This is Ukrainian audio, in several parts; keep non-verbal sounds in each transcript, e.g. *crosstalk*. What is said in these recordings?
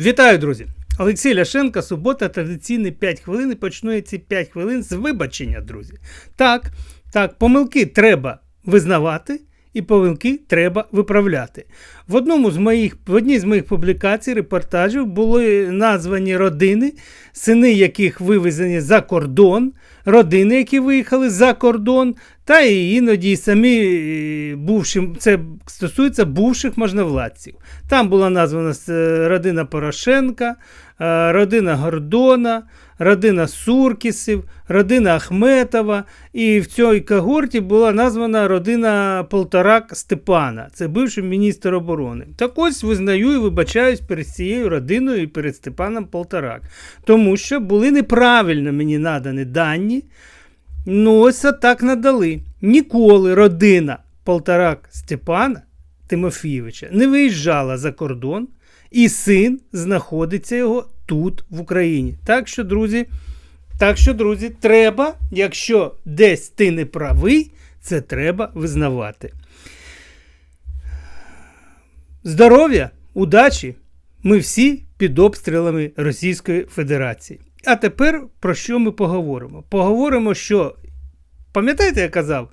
Вітаю, друзі! Олексій Ляшенко, субота, традиційні 5 хвилин. І почну ці 5 хвилин з вибачення, друзі. Так, так, помилки треба визнавати, і помилки треба виправляти. В одному з моїх, в одній з моїх публікацій, репортажів були названі родини, сини яких вивезені за кордон, родини, які виїхали за кордон, та і іноді самі е, бувші, це стосується бувших можновладців. Там була названа е, родина Порошенка, е, родина Гордона, родина Суркісів, родина Ахметова. І в цій когорті була названа родина Полторак Степана. Це бивший міністр оборони. Так ось визнаю і вибачаюсь перед цією родиною і перед Степаном Полторак. Тому що були неправильно мені надані дані. Ну, ось так надали. Ніколи родина Полторак Степана Тимофійовича не виїжджала за кордон, і син знаходиться його тут, в Україні. Так що, друзі, так що, друзі, треба, якщо десь ти не правий, це треба визнавати. Здоров'я, удачі! Ми всі під обстрілами Російської Федерації. А тепер про що ми поговоримо? Поговоримо, що, пам'ятаєте, я казав,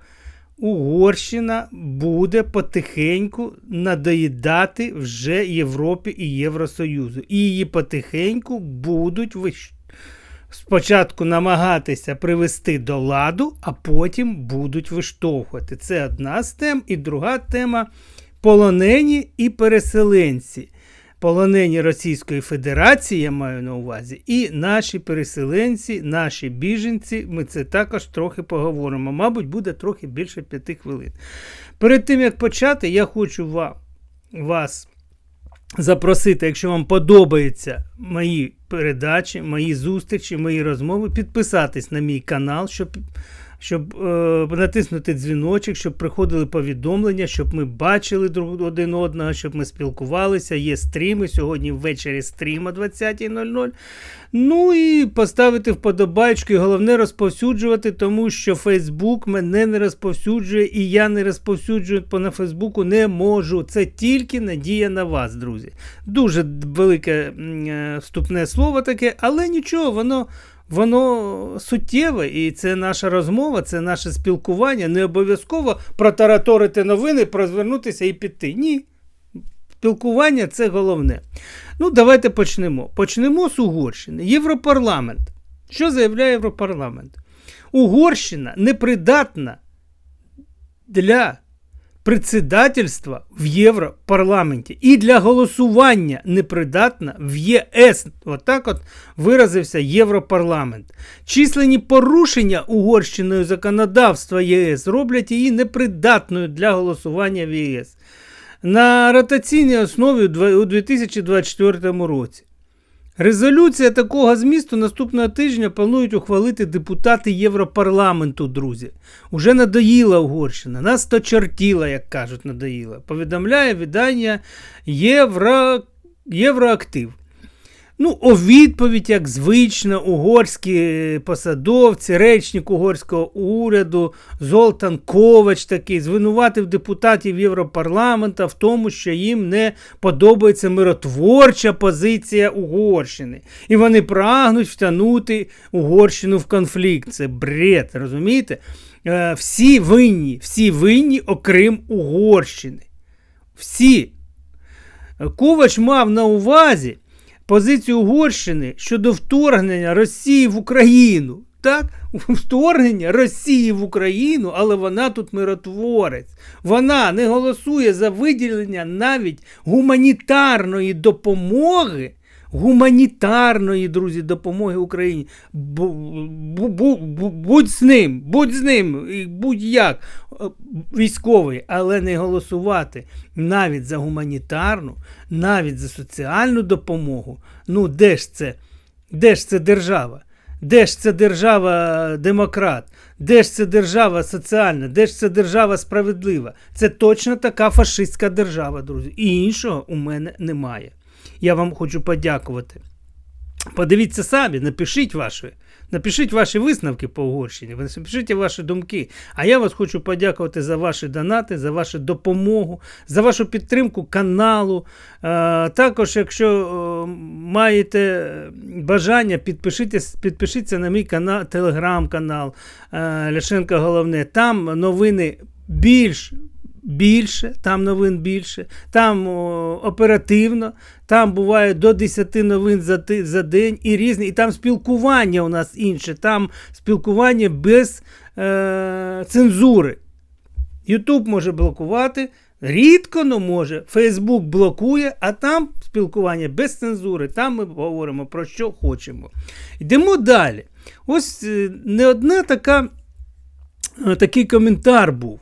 Угорщина буде потихеньку надоїдати вже Європі і Євросоюзу. І її потихеньку будуть вищ... спочатку намагатися привести до ладу, а потім будуть виштовхувати. Це одна з тем. І друга тема полонені і переселенці полонені Російської Федерації, я маю на увазі, і наші переселенці, наші біженці. Ми це також трохи поговоримо. Мабуть, буде трохи більше п'яти хвилин. Перед тим як почати, я хочу вам, вас запросити, якщо вам подобаються мої передачі, мої зустрічі, мої розмови, підписатись на мій канал, щоб щоб е, натиснути дзвіночок, щоб приходили повідомлення, щоб ми бачили друг один одного, щоб ми спілкувалися. Є стріми. Сьогодні ввечері стрім о 20.00. Ну і поставити вподобайку, і головне розповсюджувати, тому що Фейсбук мене не розповсюджує, і я не розповсюджую по на Фейсбуку не можу. Це тільки надія на вас, друзі. Дуже велике е, вступне слово таке, але нічого, воно воно суттєве, і це наша розмова, це наше спілкування. Не обов'язково протараторити новини, прозвернутися і піти. Ні. Спілкування це головне. Ну, давайте почнемо. Почнемо з Угорщини. Європарламент. Що заявляє Європарламент? Угорщина непридатна для председательства в Європарламенті і для голосування непридатна в ЄС. Отак от виразився Європарламент. Численні порушення Угорщиною законодавства ЄС роблять її непридатною для голосування в ЄС. На ротаційній основі у 2024 році. Резолюція такого змісту наступного тижня планують ухвалити депутати Європарламенту, друзі. Уже надоїла Угорщина, нас то чортіла, як кажуть, надоїла. Повідомляє видання Євро... Євроактив. Ну, у відповідь, як звично, угорські посадовці, речник угорського уряду Золтан Ковач такий звинуватив депутатів Європарламента в тому, що їм не подобається миротворча позиція Угорщини. І вони прагнуть втягнути Угорщину в конфлікт. Це бред, розумієте? Е, всі винні, всі винні, окрім Угорщини. Всі. Ковач мав на увазі позицію Угорщини щодо вторгнення Росії в Україну. Так, *laughs* вторгнення Росії в Україну, але вона тут миротворець. Вона не голосує за виділення навіть гуманітарної допомоги гуманітарної, друзі, допомоги Україні. Будь з ним, будь з ним, будь-як е, військовий, але не голосувати навіть за гуманітарну, навіть за соціальну допомогу. Ну, де ж це? Де ж це держава? Де ж це держава демократ? Де ж це держава соціальна? Де ж це держава справедлива? Це точно така фашистська держава, друзі. І іншого у мене немає я вам хочу подякувати. Подивіться самі, напишіть ваші напишіть ваші висновки по Угорщині, напишіть ваші думки. А я вас хочу подякувати за ваші донати, за вашу допомогу, за вашу підтримку каналу. Також, якщо маєте бажання, підпишіться, підпишіться на мій канал, телеграм-канал е, Ляшенка Головне. Там новини більш. Більше, там новин більше, там о, оперативно, там буває до 10 новин за, за день і різні, і там спілкування у нас інше, там спілкування без е, цензури. Ютуб може блокувати, рідко но може. Фейсбук блокує, а там спілкування без цензури. Там ми говоримо про що хочемо. Йдемо далі. Ось е, не одна така, е, такий коментар був.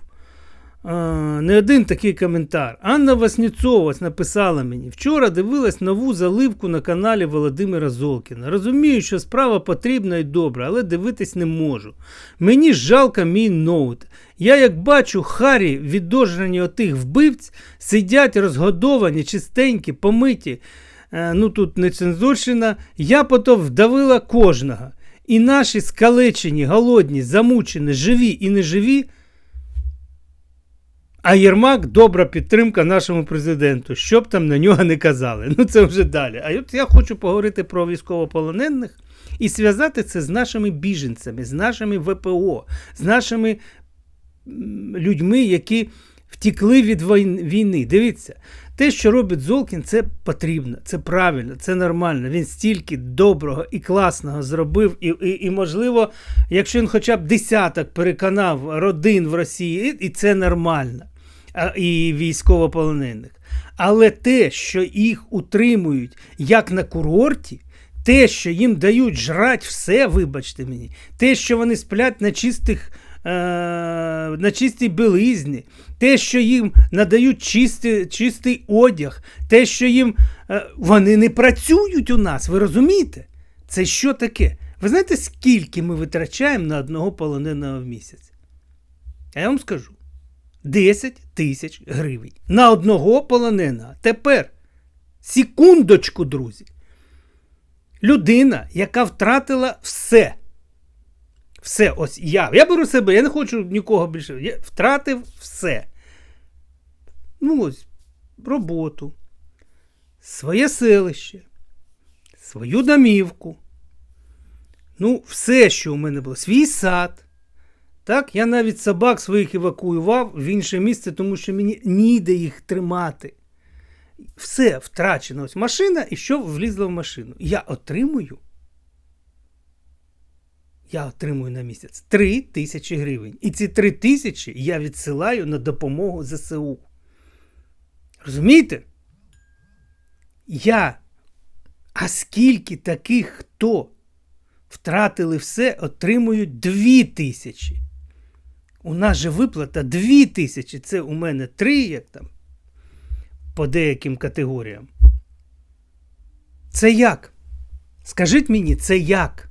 Не один такий коментар. Анна Васніцова написала мені: вчора дивилась нову заливку на каналі Володимира Золкіна. Розумію, що справа потрібна і добра, але дивитись не можу. Мені жалко мій ноут. Я як бачу, Харі відожрані отих вбивць сидять розгодовані, чистенькі, помиті. Е, ну тут не цензурщина. Я потім вдавила кожного. І наші скалечені, голодні, замучені, живі і неживі. А Єрмак добра підтримка нашому президенту, що б там на нього не казали. Ну це вже далі. А от я хочу поговорити про військовополонених і зв'язати це з нашими біженцями, з нашими ВПО, з нашими людьми, які втікли від війни. Дивіться, те, що робить Золкін, це потрібно, це правильно, це нормально. Він стільки доброго і класного зробив, і, і, і можливо, якщо він хоча б десяток переконав родин в Росії, і, це нормально, і військовополонених. Але те, що їх утримують як на курорті, те, що їм дають жрать все, вибачте мені, те, що вони сплять на чистих. е, На чистій білизні, те, що їм надають чисті, чистий одяг, те, що їм е, вони не працюють у нас, ви розумієте? Це що таке? Ви знаєте, скільки ми витрачаємо на одного полоненого в місяць? Я вам скажу: 10 тисяч гривень на одного полоненого. Тепер, секундочку, друзі. Людина, яка втратила все. Все, ось я. Я беру себе, я не хочу нікого більше. Я втратив все. Ну ось, роботу, своє селище, свою домівку. Ну, все, що у мене було, свій сад. Так, я навіть собак своїх евакуював в інше місце, тому що мені ніде їх тримати. Все втрачено. Ось машина, і що влізло в машину. Я отримую. Я отримую на місяць 3 тисячі гривень. І ці 3 тисячі я відсилаю на допомогу ЗСУ. Розумієте? Я. А скільки таких, хто втратили все, отримують 2 тисячі. У нас же виплата 2 тисячі. Це у мене 3, як там, по деяким категоріям. Це як? Скажіть мені, це як?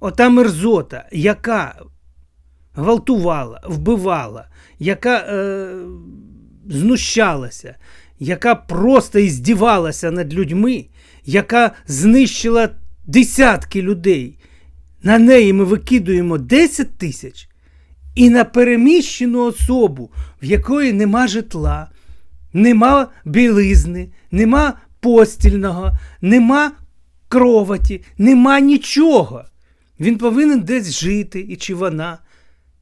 Ота мерзота, яка гвалтувала, вбивала, яка е, знущалася, яка просто іздівалася над людьми, яка знищила десятки людей. На неї ми викидуємо 10 тисяч і на переміщену особу, в якої нема житла, нема білизни, нема постільного, нема кроваті, нема нічого. Він повинен десь жити, і чи вона.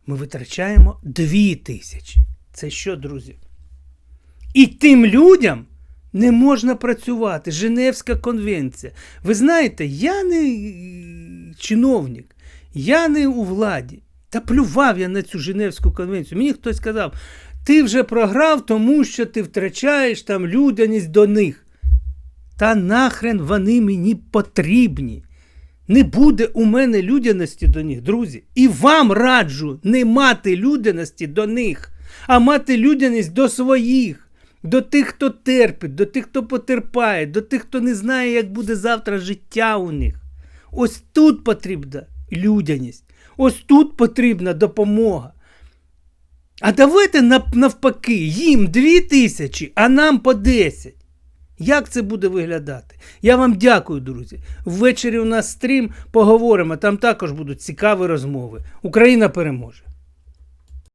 Ми витрачаємо дві тисячі. Це що, друзі? І тим людям не можна працювати. Женевська конвенція. Ви знаєте, я не е, чиновник, я не у владі. Та плював я на цю Женевську конвенцію. Мені хтось сказав, ти вже програв, тому що ти втрачаєш там людяність до них. Та нахрен вони мені потрібні. Не буде у мене людяності до них, друзі. І вам раджу не мати людяності до них, а мати людяність до своїх, до тих, хто терпить, до тих, хто потерпає, до тих, хто не знає, як буде завтра життя у них. Ось тут потрібна людяність, ось тут потрібна допомога. А давайте навпаки, їм дві тисячі, а нам по 10. Як це буде виглядати? Я вам дякую, друзі. Ввечері у нас стрім поговоримо. Там також будуть цікаві розмови. Україна переможе.